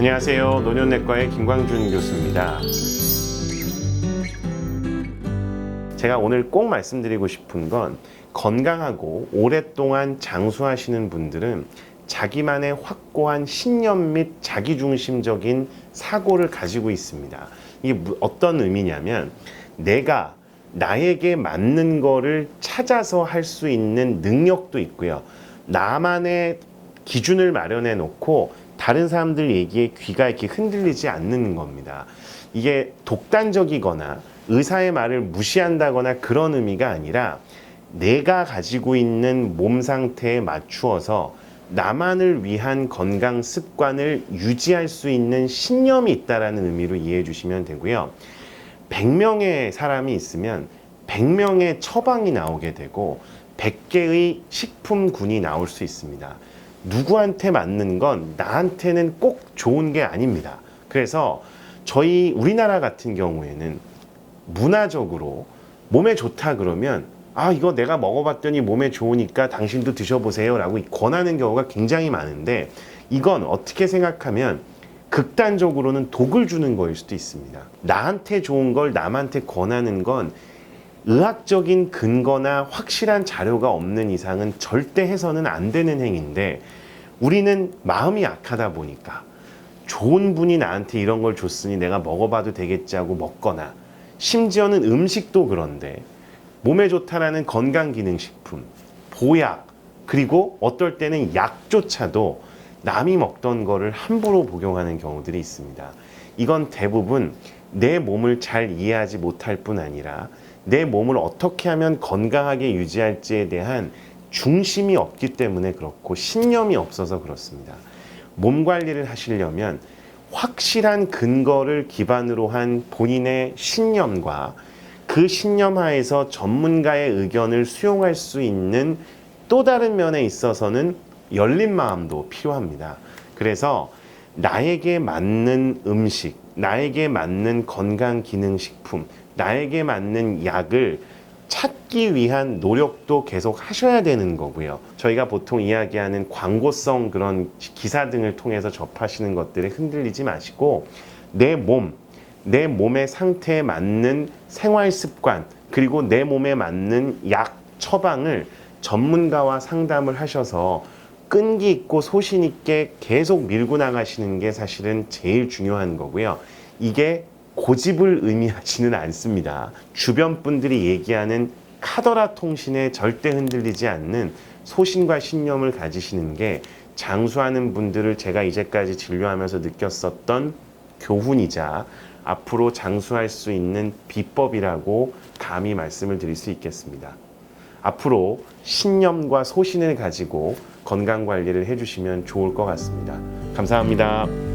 안녕하세요. 노년내과의 김광준 교수입니다. 제가 오늘 꼭 말씀드리고 싶은 건 건강하고 오랫동안 장수하시는 분들은 자기만의 확고한 신념 및 자기중심적인 사고를 가지고 있습니다. 이게 무- 어떤 의미냐면 내가 나에게 맞는 거를 찾아서 할 수 있는 능력도 있고요. 나만의 기준을 마련해 놓고 다른 사람들 얘기에 귀가 이렇게 흔들리지 않는 겁니다. 이게 독단적이거나 의사의 말을 무시한다거나 그런 의미가 아니라 내가 가지고 있는 몸 상태에 맞추어서 나만을 위한 건강 습관을 유지할 수 있는 신념이 있다라는 의미로 이해해 주시면 되고요. 100명의 사람이 있으면 100명의 처방이 나오게 되고 100개의 식품군이 나올 수 있습니다. 누구한테 맞는 건 나한테는 꼭 좋은 게 아닙니다. 그래서 저희 우리나라 같은 경우에는 문화적으로 몸에 좋다 그러면 아 이거 내가 먹어봤더니 몸에 좋으니까 당신도 드셔보세요라고 권하는 경우가 굉장히 많은데 이건 어떻게 생각하면 극단적으로는 독을 주는 거일 수도 있습니다. 나한테 좋은 걸 남한테 권하는 건 의학적인 근거나 확실한 자료가 없는 이상은 절대 해서는 안 되는 행위인데 우리는 마음이 약하다 보니까 좋은 분이 나한테 이런 걸 줬으니 내가 먹어봐도 되겠지 하고 먹거나 심지어는 음식도 그런데 몸에 좋다라는 건강기능식품, 보약, 그리고 어떨 때는 약조차도 남이 먹던 거를 함부로 복용하는 경우들이 있습니다. 이건 대부분 내 몸을 잘 이해하지 못할 뿐 아니라 내 몸을 어떻게 하면 건강하게 유지할지에 대한 중심이 없기 때문에 그렇고 신념이 없어서 그렇습니다. 몸 관리를 하시려면 확실한 근거를 기반으로 한 본인의 신념과 그 신념 하에서 전문가의 의견을 수용할 수 있는 또 다른 면에 있어서는 열린 마음도 필요합니다. 그래서 나에게 맞는 음식, 나에게 맞는 건강 기능 식품, 나에게 맞는 약을 찾기 위한 노력도 계속 하셔야 되는 거고요. 저희가 보통 이야기하는 광고성 그런 기사 등을 통해서 접하시는 것들에 흔들리지 마시고 내 몸, 내 몸의 상태에 맞는 생활 습관, 그리고 내 몸에 맞는 약 처방을 전문가와 상담을 하셔서 끈기 있고 소신 있게 계속 밀고 나가시는 게 사실은 제일 중요한 거고요. 이게 고집을 의미하지는 않습니다. 주변 분들이 얘기하는 카더라 통신에 절대 흔들리지 않는 소신과 신념을 가지시는 게 장수하는 분들을 제가 이제까지 진료하면서 느꼈었던 교훈이자 앞으로 장수할 수 있는 비법이라고 감히 말씀을 드릴 수 있겠습니다. 앞으로 신념과 소신을 가지고 건강 관리를 해주시면 좋을 것 같습니다. 감사합니다.